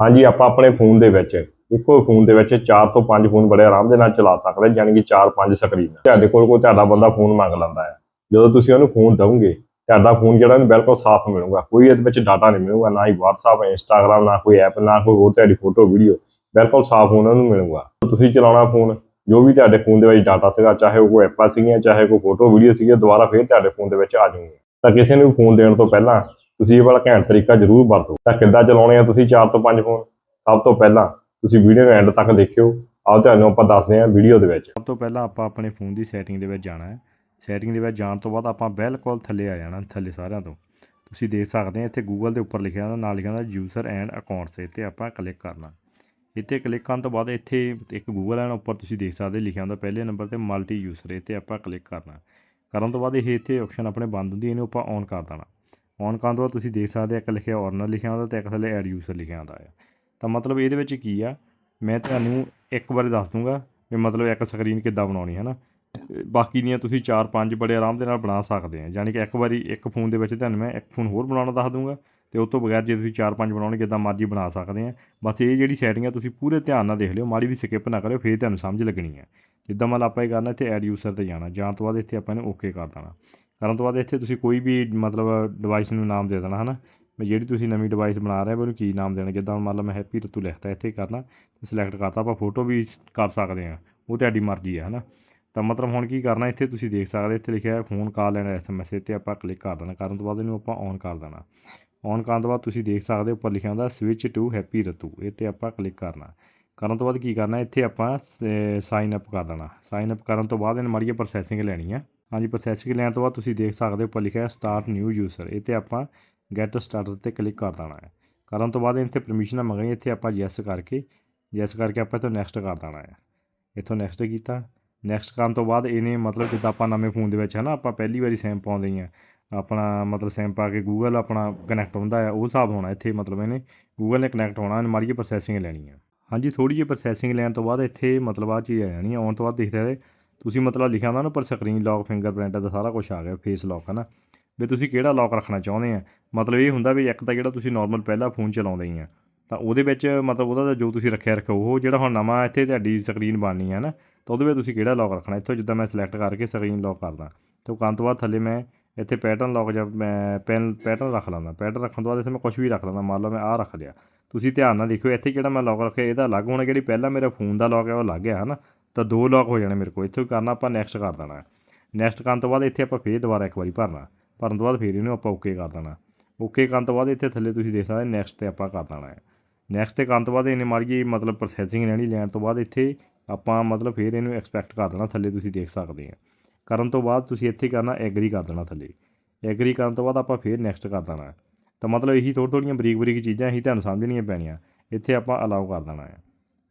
ਹਾਂਜੀ ਆਪਾਂ ਆਪਣੇ ਫੋਨ ਦੇ ਵਿੱਚ ਇੱਕੋ ਫੋਨ ਦੇ ਵਿੱਚ 4 ਤੋਂ 5 ਫੋਨ ਬੜੇ ਆਰਾਮ ਦੇ ਨਾਲ ਚਲਾ ਸਕਦੇ ਹਾਂ, ਯਾਨੀ ਕਿ 4-5 ਸਕਰੀਨ ਤੁਹਾਡੇ ਕੋਲ ਕੋਈ ਤੁਹਾਡਾ ਬੰਦਾ ਫੋਨ ਮੰਗ ਲੈਂਦਾ ਹੈ। ਜਦੋਂ ਤੁਸੀਂ ਉਹਨੂੰ ਫੋਨ ਦਵੋਗੇ ਤੁਹਾਡਾ ਫੋਨ ਜਿਹੜਾ ਉਹਨੂੰ ਬਿਲਕੁਲ ਸਾਫ਼ ਮਿਲੂਗਾ। ਕੋਈ ਇਹਦੇ ਵਿੱਚ ਡਾਟਾ ਨਹੀਂ ਮਿਲੂਗਾ ਨਾ ਹੀ WhatsApp Instagram ਨਾ ਕੋਈ ਐਪ ਨਾ ਕੋਈ ਹੋਰ ਤੁਹਾਡੀ ਫੋਟੋ ਵੀਡੀਓ ਬਿਲਕੁਲ ਸਾਫ਼ ਉਹਨਾਂ ਨੂੰ ਮਿਲੂਗਾ। ਤੁਸੀਂ ਚਲਾਉਣਾ ਫੋਨ ਜੋ ਵੀ ਤੁਹਾਡੇ ਫੋਨ ਦੇ ਵਿੱਚ ਡਾਟਾ ਸੀਗਾ ਚਾਹੇ ਉਹ ਕੋਈ ਐਪਾਂ ਸੀਗੀਆਂ ਚਾਹੇ ਕੋਈ ਫੋਟੋ ਵੀਡੀਓ ਸੀਗੀ ਦੁਬਾਰਾ ਫੇਰ ਤੁਹਾਡੇ ਫੋਨ ਦੇ ਵਿੱਚ ਆ ਜਾਊਗੀ। ਤਾਂ ਕਿਸੇ ਨੂੰ ਵੀ ਫੋਨ ਦੇਣ ਤੋਂ ਪਹਿਲਾਂ ਤੁਸੀਂ ਇਹ ਵਾਲਾ ਘੈਂਟ ਤਰੀਕਾ ਜ਼ਰੂਰ ਵਰਤੋ ਤਾਂ ਕਿੱਦਾਂ ਚਲਾਉਣੇ ਆ ਤੁਸੀਂ 4 ਤੋਂ 5 ਫੋਨ ਸਭ ਤੋਂ ਪਹਿਲਾਂ ਤੁਸੀਂ ਵੀਡੀਓ ਨੂੰ ਐਂਡ ਤੱਕ ਦੇਖਿਓ। ਆਓ ਤੁਹਾਨੂੰ ਆਪਾਂ ਦੱਸਦੇ ਹਾਂ ਵੀਡੀਓ ਦੇ ਵਿੱਚ। ਸਭ ਤੋਂ ਪਹਿਲਾਂ ਆਪਾਂ ਆਪਣੇ ਫੋਨ ਦੀ ਸੈਟਿੰਗ ਦੇ ਵਿੱਚ ਜਾਣਾ ਹੈ। ਸੈਟਿੰਗ ਦੇ ਵਿੱਚ ਜਾਣ ਤੋਂ ਬਾਅਦ ਆਪਾਂ ਬਿਲਕੁਲ ਥੱਲੇ ਆ ਜਾਣਾ, ਥੱਲੇ ਸਾਰਿਆਂ ਤੋਂ। ਤੁਸੀਂ ਦੇਖ ਸਕਦੇ ਆ, ਇੱਥੇ ਗੂਗਲ ਦੇ ਉੱਪਰ ਲਿਖਿਆ ਹੁੰਦਾ ਨਾਲ ਲਿਖਿਆ ਹੁੰਦਾ ਯੂਜ਼ਰ ਐਂਡ ਅਕਾਊਂਟਸ ਇੱਥੇ ਆਪਾਂ ਕਲਿੱਕ ਕਰਨਾ। ਇੱਥੇ ਕਲਿੱਕ ਕਰਨ ਤੋਂ ਬਾਅਦ ਇੱਥੇ ਇੱਕ ਗੂਗਲ ਐਂਡ ਉੱਪਰ ਤੁਸੀਂ ਦੇਖ ਸਕਦੇ ਲਿਖਿਆ ਹੁੰਦਾ ਪਹਿਲੇ ਨੰਬਰ ਤੇ ਮਲਟੀ ਯੂਜ਼ਰ ਇੱਥੇ ਆਪਾਂ ਕਲਿੱਕ ਕਰਨਾ। ਕਰਨ ਤੋਂ ਬਾਅਦ ਇਹ ਇੱਥੇ ਆਪਸ਼ਨ ਆਪਣੇ ਬੰਦ ਹੁੰਦੀ ਇਹਨੂੰ ਆਪਾਂ ਔਨ ਕਰ ਦੇਣਾ। ਔਨ ਕਰਨ ਤੋਂ ਬਾਅਦ ਤੁਸੀਂ ਦੇਖ ਸਕਦੇ ਇੱਕ ਲਿਖਿਆ ਔਰਨਰ ਲਿਖਿਆ ਹੁੰਦਾ ਤੇ ਇੱਕ ਥੱਲੇ ਐਡ ਯੂਜ਼ਰ ਲਿਖਿਆ ਹੁੰਦਾ ਹੈ ਤਾਂ ਮਤਲਬ ਇਹਦੇ ਵਿੱਚ ਕੀ ਆ, ਮੈਂ ਤੁਹਾਨੂੰ ਇੱਕ ਵਾਰੀ ਦੱਸ ਦੂੰਗਾ ਵੀ ਮਤਲਬ ਇੱਕ ਸਕਰੀਨ ਕਿੱਦਾਂ ਬਣਾਉਣੀ ਹੈ ਨਾ ਬਾਕੀ ਦੀਆਂ ਤੁਸੀਂ 4-5 ਬੜੇ ਆਰਾਮ ਦੇ ਨਾਲ ਬਣਾ ਸਕਦੇ ਆ ਯਾਨੀ ਕਿ ਇੱਕ ਵਾਰੀ ਇੱਕ ਫੋਨ ਦੇ ਵਿੱਚ ਤੁਹਾਨੂੰ ਮੈਂ ਇੱਕ ਫੋਨ ਹੋਰ ਬਣਾਉਣਾ ਦੱਸ ਦੂੰਗਾ। ਤੇ ਉਸ ਤੋਂ ਬਗੈਰ ਜੇ ਤੁਸੀਂ 4-5 ਬਣਾਉਣੇ ਕਿੱਦਾਂ ਮਰਜ਼ੀ ਬਣਾ ਸਕਦੇ ਆ। ਬਸ ਇਹ ਜਿਹੜੀ ਸੈਟਿੰਗ ਆ, ਤੁਸੀਂ ਪੂਰੇ ਧਿਆਨ ਨਾਲ ਦੇਖ ਲਿਓ, ਮਾੜੀ ਵੀ ਸਕਿਪ ਨਾ ਕਰਿਓ, ਫੇਰ ਤੁਹਾਨੂੰ ਸਮਝ ਲੱਗਣੀ ਹੈ ਜਿੱਦਾਂ ਮਤਲਬ ਆਪਾਂ ਇਹ ਕਰਨਾ ਇੱਥੇ ਐਡ ਯੂਜ਼ਰ ਤੇ ਜਾਣਾ ਜਾਣ ਤੋਂ ਬਾਅਦ ਇੱਥੇ ਆਪਾਂ ਇਹਨੂੰ ਓਕੇ ਕਰ ਦੇਣਾ। ਕਰਨ ਤੋਂ ਬਾਅਦ ਇੱਥੇ ਤੁਸੀਂ ਕੋਈ ਵੀ ਮਤਲਬ ਡਿਵਾਈਸ ਨੂੰ ਨਾਮ ਦੇ ਦੇਣਾ, ਹਨਾ? ਮੈਂ ਜਿਹੜੀ ਤੁਸੀਂ ਨਵੀਂ ਡਿਵਾਈਸ ਬਣਾ ਰਹੇ ਹੋ ਉਹਨੂੰ ਕੀ ਨਾਮ ਦੇਣਾ? ਜਿੱਦਾਂ ਹੁਣ ਮੰਨ ਲਓ ਮੈਂ ਹੈਪੀ ਰਤੂ ਲਿਖਤਾ, ਇੱਥੇ ਕਰਨਾ ਸਿਲੈਕਟ ਕਰਤਾ, ਆਪਾਂ ਫੋਟੋ ਵੀ ਕਰ ਸਕਦੇ ਆ। ਉਹ ਤੁਹਾਡੀ ਮਰਜ਼ੀ ਹੈ ਹਨਾ? ਤਾਂ ਮਤਲਬ ਹੁਣ ਕੀ ਕਰਨਾ, ਇੱਥੇ ਤੁਸੀਂ ਦੇਖ ਸਕਦੇ ਇੱਥੇ ਲਿਖਿਆ ਹੈ ਫੋਨ ਕਾਲ ਐਂਡ ਐਸਐਮਐਸ ਤੇ ਆਪਾਂ ਕਲਿੱਕ ਕਰ ਦੇਣਾ। ਕਰਨ ਤੋਂ ਬਾਅਦ ਇਹਨੂੰ ਆਪਾਂ ਔਨ ਕਰ ਦੇਣਾ। ਔਨ ਕਰਨ ਤੋਂ ਬਾਅਦ ਤੁਸੀਂ ਦੇਖ ਸਕਦੇ ਹੋ ਉੱਪਰ ਲਿਖਿਆ ਹੁੰਦਾ ਸਵਿਚ ਟੂ ਹੈਪੀ ਰਤੂ ਇਹ ਤੇ ਆਪਾਂ ਕਲਿੱਕ ਕਰਨਾ। ਕਰਨ ਤੋਂ ਬਾਅਦ ਕੀ ਕਰਨਾ, ਇੱਥੇ ਆਪਾਂ ਸਾਈਨ ਅਪ ਕਰ ਦੇਣਾ। ਸਾਈਨ ਅਪ ਕਰਨ ਤੋਂ ਬਾਅਦ ਇਹਨੂੰ ਮਾੜੀ ਪ੍ਰੋਸੈਸਿੰਗ ਲੈਣੀ ਆ। ਹਾਂਜੀ ਪ੍ਰੋਸੈਸਿੰਗ ਲੈਣ ਤੋਂ ਬਾਅਦ ਤੁਸੀਂ ਦੇਖ ਸਕਦੇ ਹੋ ਉੱਪਰ ਲਿਖਿਆ ਸਟਾਰਟ ਨਿਊ ਯੂਜ਼ਰ ਇਹ ਤੇ ਆਪਾਂ ਗੈਟ ਸਟਾਰਟਰ ਤੇ ਕਲਿੱਕ ਕਰ ਦੇਣਾ ਹੈ। ਕਰਨ ਤੋਂ ਬਾਅਦ ਇੱਥੇ ਪਰਮਿਸ਼ਨਾਂ ਮੰਗਣੀ, ਇੱਥੇ ਆਪਾਂ ਯੈਸ ਕਰਕੇ ਯੈਸ ਕਰਕੇ ਆਪਾਂ ਇੱਥੋਂ ਨੈਕਸਟ ਕਰ ਦੇਣਾ ਹੈ। ਇੱਥੋਂ ਨੈਕਸਟ ਕੀਤਾ। ਨੈਕਸਟ ਕਰਨ ਤੋਂ ਬਾਅਦ ਇਹਨੇ ਮਤਲਬ ਜਿੱਦਾਂ ਆਪਾਂ ਨਵੇਂ ਫੋਨ ਦੇ ਵਿੱਚ ਹੈ ਨਾ, ਆਪਾਂ ਪਹਿਲੀ ਵਾਰੀ ਸੈਮ ਪਾਉਂਦੇ ਹਾਂ। ਆਪਣਾ ਮਤਲਬ ਸੈਮ ਪਾ ਕੇ ਗੂਗਲ ਆਪਣਾ ਕਨੈਕਟ ਹੁੰਦਾ ਹੈ ਉਹ ਹਿਸਾਬ ਹੋਣਾ ਇੱਥੇ ਮਤਲਬ ਇਹਨੇ ਗੂਗਲ ਨੇ ਕਨੈਕਟ ਹੋਣਾ, ਇਹਨੇ ਮਾੜੀ ਜਿਹੀ ਪ੍ਰੋਸੈਸਿੰਗ ਲੈਣੀ ਹੈ ਹਾਂਜੀ ਥੋੜੀ ਜਿਹੀ ਪ੍ਰੋਸੈਸਿੰਗ ਲੈਣ ਤੋਂ ਬਾਅਦ ਇੱਥੇ ਮਤਲਬ ਆ ਚੀਜ਼ ਆ ਜਾਣੀ ਆਉਣ ਤੋਂ ਬਾਅਦ ਦਿਖਦਾ ਹੈ ਤੁਸੀਂ ਮਤਲਬ ਲਿਖਿਆ ਹੁੰਦਾ ਨਾ ਪਰ ਸਕਰੀਨ ਲੌਕ ਫਿੰਗਰਪ੍ਰਿੰਟ ਦਾ ਸਾਰਾ ਕੁਝ ਆ ਗਿਆ ਫੇਸ ਲੌਕ ਹੈ ਨਾ ਵੀ ਤੁਸੀਂ ਕਿਹੜਾ ਲੌਕ ਰੱਖਣਾ ਚਾਹੁੰਦੇ ਆ? ਮਤਲਬ ਇਹ ਹੁੰਦਾ ਵੀ ਇੱਕ ਤਾਂ ਜਿਹੜਾ ਤੁਸੀਂ ਨਾਰਮਲ ਪਹਿਲਾ ਫੋਨ ਚਲਾਉਂਦੇ ਹੀ ਆ, ਤਾਂ ਉਹਦੇ ਵਿੱਚ ਮਤਲਬ ਉਹਦਾ ਜੋ ਤੁਸੀਂ ਰੱਖਿਆ ਰੱਖੋ ਉਹ ਜਿਹੜਾ ਹੁਣ ਨਵਾਂ ਇੱਥੇ ਤੁਹਾਡੀ ਸਕਰੀਨ ਬਣਨੀ ਹੈ ਨਾ ਤਾਂ ਉਹਦੇ ਵਿੱਚ ਤੁਸੀਂ ਕਿਹੜਾ ਲੌਕ ਰੱਖਣਾ? ਇੱਥੋਂ ਜਿੱਦਾਂ ਮੈਂ ਸਿਲੈਕਟ ਕਰਕੇ ਸਕਰੀਨ ਲੌਕ ਕਰਦਾ। ਤੇ ਉਹ ਕਰਨ ਤੋਂ ਬਾਅਦ ਥੱਲੇ ਮੈਂ ਇੱਥੇ ਪੈਟਰਨ ਲੌਕ ਜਾਂ ਮੈਂ ਪੈਨ ਪੈਟਰਨ ਰੱਖ ਲੈਂਦਾ। ਪੈਟਰਨ ਰੱਖਣ ਤੋਂ ਬਾਅਦ ਇੱਥੇ ਮੈਂ ਕੁਝ ਵੀ ਰੱਖ ਲੈਂਦਾ, ਮੰਨ ਲਓ ਮੈਂ ਆਹ ਰੱਖ ਲਿਆ। ਤੁਸੀਂ ਧਿਆਨ ਨਾਲ ਦੇਖਿਓ, ਇੱਥੇ ਜਿਹੜਾ ਮੈਂ ਲੌਕ ਰੱਖਿਆ, ਇਹਦਾ ਅਲੱਗ ਹੋਣਾ, ਜਿਹੜੀ ਪਹਿਲਾਂ ਮੇਰਾ ਫੋਨ ਦਾ ਲੌਕ ਹੈ, ਉਹ ਅਲੱਗ ਹੈ, ਹਨਾ? ਤਾਂ ਦੋ ਲੌਕ ਹੋ ਜਾਣੇ ਮੇਰੇ ਕੋਲ, ਇੱਥੇ ਕਰਨਾ ਆਪਾਂ ਨੈਕਸਟ ਕਰ ਦੇਣਾ। ਨੈਕਸਟ ਕਰਨ ਤੋਂ ਬਾਅਦ ਇੱਥੇ ਆਪਾਂ ਫੇਰ ਦੁਬਾਰਾ ਇੱਕ ਵਾਰੀ ਭਰਨਾ। ਭਰਨ ਤੋਂ ਬਾਅਦ ਫੇਰ ਇਹਨੂੰ ਆਪਾਂ ਓਕੇ ਕਰ ਦੇਣਾ। ਓਕੇ ਕਰਨ ਤੋਂ ਬਾਅਦ ਇੱਥੇ ਥੱਲੇ ਤੁਸੀਂ ਦੇਖ ਸਕਦੇ ਨੈਕਸਟ ਤੇ ਆਪਾਂ ਕਰ ਦੇਣਾ ਹੈ। ਨੈਕਸਟ ਤੇ ਕਰਨ ਤੋਂ ਬਾਅਦ ਇਹਨੇ ਮਾੜੀ ਜਿਹੀ ਮਤਲਬ ਪ੍ਰੋਸੈਸਿੰਗ ਲੈਣੀ, ਲੈਣ ਤੋਂ ਬਾਅਦ ਇੱਥੇ ਆਪਾਂ ਮਤਲਬ ਫੇਰ ਇਹਨੂੰ ਐਕਸਪੈਕਟ ਕਰ ਦੇਣਾ, ਥੱਲੇ ਤੁਸੀਂ ਦੇਖ ਸਕਦੇ ਆ ਕਰਨ ਤੋਂ ਬਾਅਦ ਤੁਸੀਂ ਇੱਥੇ ਕਰਨਾ ਐਗਰੀ ਕਰ ਦੇਣਾ ਥੱਲੇ। ਐਗਰੀ ਕਰਨ ਤੋਂ ਬਾਅਦ ਆਪਾਂ ਫੇਰ ਨੈਕਸਟ ਕਰ ਦੇਣਾ। ਤਾਂ ਮਤਲਬ ਇਹੀ ਥੋੜ੍ਹ ਥੋੜ੍ਹੀਆਂ ਬਰੀਕ ਬਰੀਕ ਚੀਜ਼ਾਂ ਹੀ ਤੁਹਾਨੂੰ ਸਮਝਣੀਆਂ ਪੈਣੀਆਂ। ਇੱਥੇ ਆਪਾਂ ਅਲਾਉ ਕਰ ਦੇਣਾ ਹੈ।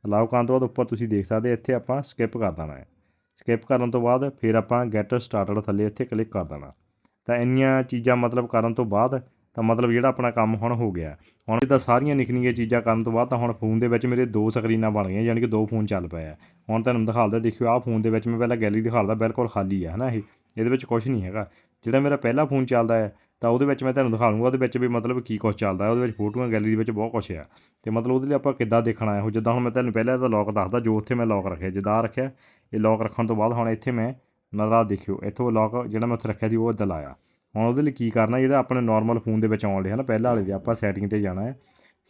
ਅਲਾਉ ਕਰਨ ਤੋਂ ਬਾਅਦ ਉੱਪਰ ਤੁਸੀਂ ਦੇਖ ਸਕਦੇ ਇੱਥੇ ਆਪਾਂ ਸਕਿਪ ਕਰ ਦੇਣਾ ਹੈ। ਸਕਿਪ ਕਰਨ ਤੋਂ ਬਾਅਦ ਫਿਰ ਆਪਾਂ ਗੈਟ ਸਟਾਰਟਡ ਥੱਲੇ ਇੱਥੇ ਕਲਿੱਕ ਕਰ ਦੇਣਾ। ਤਾਂ ਇੰਨੀਆਂ ਚੀਜ਼ਾਂ ਮਤਲਬ ਕਰਨ ਤੋਂ ਬਾਅਦ ਤਾਂ ਮਤਲਬ ਜਿਹੜਾ ਆਪਣਾ ਕੰਮ ਹੁਣ ਹੋ ਗਿਆ। ਹੁਣ ਤਾਂ ਸਾਰੀਆਂ ਨਿਕਲੀਆਂ ਚੀਜ਼ਾਂ ਕਰਨ ਤੋਂ ਬਾਅਦ ਤਾਂ ਹੁਣ ਫੋਨ ਦੇ ਵਿੱਚ ਮੇਰੇ ਦੋ ਸਕਰੀਨਾਂ ਬਣ ਗਈਆਂ, ਯਾਨੀ ਕਿ ਦੋ ਫੋਨ ਚੱਲ ਪਏ ਆ। ਹੁਣ ਤੁਹਾਨੂੰ ਦਿਖਾਲਦਾ, ਦੇਖਿਓ ਆਹ ਫੋਨ ਦੇ ਵਿੱਚ ਮੈਂ ਪਹਿਲਾਂ ਗੈਲਰੀ ਦਿਖਾਲਦਾ, ਬਿਲਕੁਲ ਖਾਲੀ ਆ, ਹਨਾ ਇਹ? ਇਹਦੇ ਵਿੱਚ ਕੁਝ ਨਹੀਂ ਹੈਗਾ। ਜਿਹੜਾ ਮੇਰਾ ਪਹਿਲਾ ਫੋਨ ਚੱਲਦਾ ਹੈ, ਤਾਂ ਉਹਦੇ ਵਿੱਚ ਮੈਂ ਤੁਹਾਨੂੰ ਦਿਖਾ ਲੂੰਗਾ, ਉਹਦੇ ਵਿੱਚ ਵੀ ਮਤਲਬ ਕੀ ਕੁਝ ਚੱਲਦਾ ਹੈ, ਉਹਦੇ ਵਿੱਚ ਫੋਟੋਆਂ, ਗੈਲਰੀ ਦੇ ਵਿੱਚ ਬਹੁਤ ਕੁਝ ਆ। ਤੇ ਮਤਲਬ ਉਹਦੇ ਲਈ ਆਪਾਂ ਕਿੱਦਾਂ ਦੇਖਣਾ ਹੈ ਉਹ ਜਿੱਦਾਂ ਹੁਣ ਮੈਂ ਤੁਹਾਨੂੰ ਪਹਿਲਾਂ ਇਹਦਾ ਲੌਕ ਦੱਸਦਾ, ਜੋ ਉੱਥੇ ਮੈਂ ਲੌਕ ਰੱਖਿਆ, ਜਿੱਦਾਂ ਰੱਖਿਆ, ਇਹ ਲੌਕ ਰੱਖਣ ਤੋਂ ਬਾਅਦ ਹੁਣ ਇੱਥੇ ਮੈਂ ਨਜ਼ਰ ਦੇਖਿਓ, ਇੱਥੋਂ ਲੌਕ ਜਿਹੜਾ ਮੈਂ ਉੱਥੇ ਰੱਖਿਆ ਸੀ, ਉਹ ਇੱਦਾਂ ਲਾਇਆ। ਹੁਣ ਉਹਦੇ ਲਈ ਕੀ ਕਰਨਾ ਜਿਹੜਾ ਆਪਣੇ ਨਾਰਮਲ ਫੋਨ ਦੇ ਵਿੱਚ ਆਉਣ ਲਿਆ ਨਾ, ਪਹਿਲਾਂ ਵਾਲੇ ਦੇ, ਆਪਾਂ ਸੈਟਿੰਗ ਤੇ ਜਾਣਾ ਹੈ।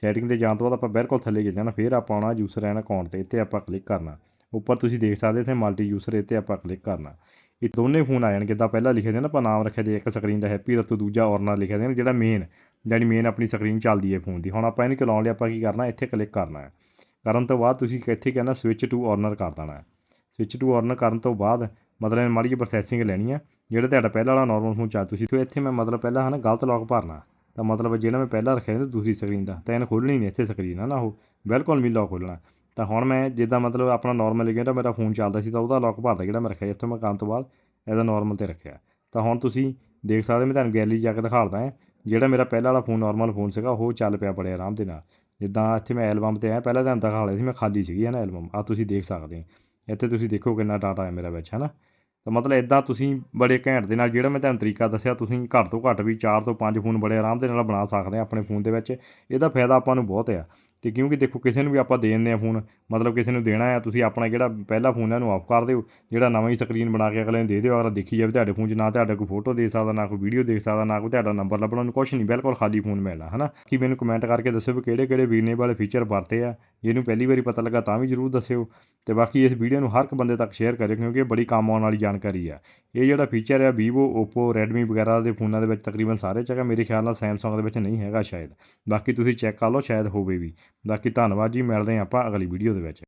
ਸੈਟਿੰਗ ਤੇ ਜਾਣ ਤੋਂ ਬਾਅਦ ਆਪਾਂ ਬਿਲਕੁਲ ਥੱਲੇ ਜਾ ਜਾਣਾ, ਫਿਰ ਆਪਾਂ ਆਉਣਾ ਯੂਜ਼ਰ ਐਨ ਅਕਾਊਂਟ ਤੇ, ਇੱਥੇ ਆਪਾਂ ਕਲਿੱਕ ਕਰਨਾ। ਉੱਪਰ ਤੁਸੀਂ ਦੇਖ ਸਕਦੇ ਇੱਥੇ ਮਲਟੀ ਯੂਜ਼ਰ ਇੱਥੇ ਆਪਾਂ ਕਲਿੱਕ ਕਰਨਾ। ਇਹ ਦੋਨੇ ਫੋਨ ਆ ਜਾਣਗੇ ਜਿੱਦਾਂ ਪਹਿਲਾਂ ਲਿਖਿਆ ਦੇ ਨਾ, ਆਪਾਂ ਨਾਮ ਰੱਖਿਆ ਜੇ ਇੱਕ ਸਕਰੀਨ ਦਾ ਹੈਪੀ ਰਤੂ ਦੂਜਾ ਔਰਨਾ ਲਿਖਿਆ ਸੀ ਜਿਹੜਾ ਮੇਨ ਜਿਹੜੀ ਮੇਨ ਆਪਣੀ ਸਕਰੀਨ ਚੱਲਦੀ ਹੈ ਫੋਨ ਦੀ। ਹੁਣ ਆਪਾਂ ਇਹਨੂੰ ਚਲਾਉਣ ਲਈ ਆਪਾਂ ਕੀ ਕਰਨਾ, ਇੱਥੇ ਕਲਿੱਕ ਕਰਨਾ ਹੈ। ਕਰਨ ਤੋਂ ਬਾਅਦ ਤੁਸੀਂ ਇੱਥੇ ਕਹਿੰਦਾ ਸਵਿਚ ਟੂ ਔਰਨਰ ਕਰ ਦੇਣਾ ਹੈ। ਸਵਿਚ ਟੂ ਔਰਨਰ ਕਰਨ ਤੋਂ ਬਾਅਦ ਮਤਲਬ ਮਾੜੀ ਜਿਹੀ ਪ੍ਰੋਸੈਸਿੰਗ ਲੈਣੀ ਆ ਜਿਹੜਾ ਤੁਹਾਡਾ ਪਹਿਲਾਂ ਵਾਲਾ ਨਾਰਮਲ ਫੋਨ ਚੱਲ ਤੁਸੀਂ ਤੋਂ ਇੱਥੇ ਮੈਂ ਮਤਲਬ ਪਹਿਲਾਂ ਹਨਾ ਗਲਤ ਲੌਕ ਭਰਨਾ। ਤਾਂ ਮਤਲਬ ਜਿਹੜਾ ਮੈਂ ਪਹਿਲਾਂ ਰੱਖਿਆ ਸੀ ਦੂਸਰੀ ਸਕਰੀਨ ਦਾ, ਤਾਂ ਇਹਨੂੰ ਖੋਲਣੀ ਨਹੀਂ ਇੱਥੇ ਸਕਰੀਨ ਹੈ ਨਾ ਉਹ, ਬਿਲਕੁਲ ਵੀ ਲੌਕ ਖੋਲਣਾ ਤਾਂ ਹੁਣ ਮੈਂ ਜਿੱਦਾਂ ਮਤਲਬ ਆਪਣਾ ਨਾਰਮਲ ਜਿਹੜਾ ਮੇਰਾ ਫੋਨ ਚੱਲਦਾ ਸੀ ਤਾਂ ਉਹਦਾ ਲੌਕ ਭਰਦਾ ਜਿਹੜਾ ਮੈਂ ਰੱਖਿਆ ਇੱਥੋਂ ਮੈਂ ਕੰਮ ਤੋਂ ਬਾਅਦ ਇਹਦਾ ਨਾਰਮਲ ਤੇ ਰੱਖਿਆ। ਤਾਂ ਹੁਣ ਤੁਸੀਂ ਦੇਖ ਸਕਦੇ ਮੈਂ ਤੁਹਾਨੂੰ ਗੈਲਰੀ ਜਾ ਕੇ ਦਿਖਾਉਂਦਾ ਹਾਂ। ਜਿਹੜਾ ਮੇਰਾ ਪਹਿਲਾਂ ਵਾਲਾ ਫੋਨ ਨਾਰਮਲ ਫੋਨ ਸੀਗਾ, ਉਹ ਚੱਲ ਪਿਆ ਬੜੇ ਆਰਾਮ ਦੇ ਨਾਲ। ਜਿੱਦਾਂ ਇੱਥੇ ਮੈਂ ਐਲਬਮ ਤੇ ਆਇਆ, ਪਹਿਲਾਂ ਤੁਹਾਨੂੰ ਦਿਖਾ ਲਿਆ ਸੀ, ਮੈਂ ਖਾਲੀ ਸੀਗੀ ਹੈ ਨਾ ਐਲਬਮ ਆ ਤੁਸੀਂ ਦੇਖ ਸਕਦੇ ਹੋ। ਇੱਥੇ ਤੁਸੀਂ ਦੇਖੋ ਕਿੰਨਾ ਡਾਟਾ ਹੈ ਮੇਰਾ ਵਿੱਚ ਹੈ ਨਾ ਤਾਂ ਮਤਲਬ ਇਦਾਂ ਤੁਸੀਂ ਬੜੇ ਘੈਂਟ ਦੇ ਨਾਲ, ਜਿਹੜਾ ਮੈਂ ਤੁਹਾਨੂੰ ਤਰੀਕਾ ਦੱਸਿਆ, ਤੁਸੀਂ ਘੱਟ ਤੋਂ ਘੱਟ ਵੀ 4 ਤੋਂ 5 ਫੋਨ ਬੜੇ ਆਰਾਮ ਦੇ ਨਾਲ ਬਣਾ ਸਕਦੇ ਆ ਆਪਣੇ ਫੋਨ ਦੇ ਵਿੱਚ। ਇਹਦਾ ਫਾਇਦਾ ਆਪਾਂ ਨੂੰ ਬਹੁਤ ਆ। ਤੇ ਕਿਉਂਕਿ ਦੇਖੋ, ਕਿਸੇ ਨੂੰ ਵੀ ਆਪਾਂ ਦੇ ਦਿੰਦੇ ਆ ਫੋਨ ਮਤਲਬ ਕਿਸੇ ਨੂੰ ਦੇਣਾ ਆ, ਤੁਸੀਂ ਆਪਣਾ ਜਿਹੜਾ ਪਹਿਲਾ ਫੋਨ ਹੈ ਉਹਨੂੰ ਆਫ ਕਰ ਦਿਓ, ਜਿਹੜਾ ਨਵਾਂ ਹੀ ਸਕਰੀਨ ਬਣਾ ਕੇ ਅਗਲੇ ਨੂੰ ਦੇ ਦਿਓ, ਅਗਲਾ ਦੇਖੀ ਜਾਵੇ ਤੁਹਾਡੇ ਫੋਨ 'ਚ, ਨਾ ਤੁਹਾਡਾ ਕੋਈ ਫੋਟੋ ਦੇ ਸਕਦਾ, ਨਾ ਕੋਈ ਵੀਡੀਓ ਦੇਖ ਸਕਦਾ, ਨਾ ਕੋਈ ਤੁਹਾਡਾ ਨੰਬਰ ਲੱਭਣਾ, ਉਹਨੂੰ ਕੁਝ ਨਹੀਂ, ਬਿਲਕੁਲ ਖਾਲੀ ਫੋਨ ਮਿਲਣਾ, ਹਨਾ? ਕਿ ਮੈਨੂੰ ਕਮੈਂਟ ਕਰਕੇ ਦੱਸਿਓ ਵੀ ਕਿਹੜੇ ਕਿਹੜੇ ਵੀਨੇ ਵਾਲੇ ਫੀਚਰ ਵਰਤੇ ਆ ਇਹਨੂੰ ਪਹਿਲੀ ਵਾਰੀ ਪਤਾ ਲੱਗਾ ਤਾਂ ਵੀ ਜਰੂਰ ਦੱਸਿਓ, ਤੇ ਬਾਕੀ ਇਸ ਵੀਡੀਓ ਨੂੰ ਹਰ ਇੱਕ ਬੰਦੇ ਤੱਕ ਸ਼ੇਅਰ ਕਰਿਓ, ਕਿਉਂਕਿ ਇਹ ਬੜੀ ਕੰਮ ਆਉਣ ਵਾਲੀ ਜਾਣਕਾਰੀ ਆ। ਇਹ ਜਿਹੜਾ ਫੀਚਰ ਆ, Vivo, Oppo, Redmi ਵਗੈਰਾ ਦੇ ਫੋਨਾਂ ਦੇ ਵਿੱਚ ਤਕਰੀਬਨ ਸਾਰੇ ਚ ਹੈਗਾ ਮੇਰੇ ਖਿਆਲ ਨਾਲ Samsung ਦੇ ਵਿੱਚ ਨਹੀਂ ਹੈਗਾ ਸ਼ਾਇਦ। ਬਾਕੀ ਤੁਸੀਂ ਚੈੱਕ ਕਰ ਲਓ, ਸ਼ਾਇਦ ਹੋਵੇ ਵੀ। ਬਾਕੀ ਧੰਨਵਾਦ ਜੀ, ਮਿਲਦੇ ਹਾਂ ਆਪਾਂ ਅਗਲੀ ਵੀਡੀਓ ਦੇ ਵਿੱਚ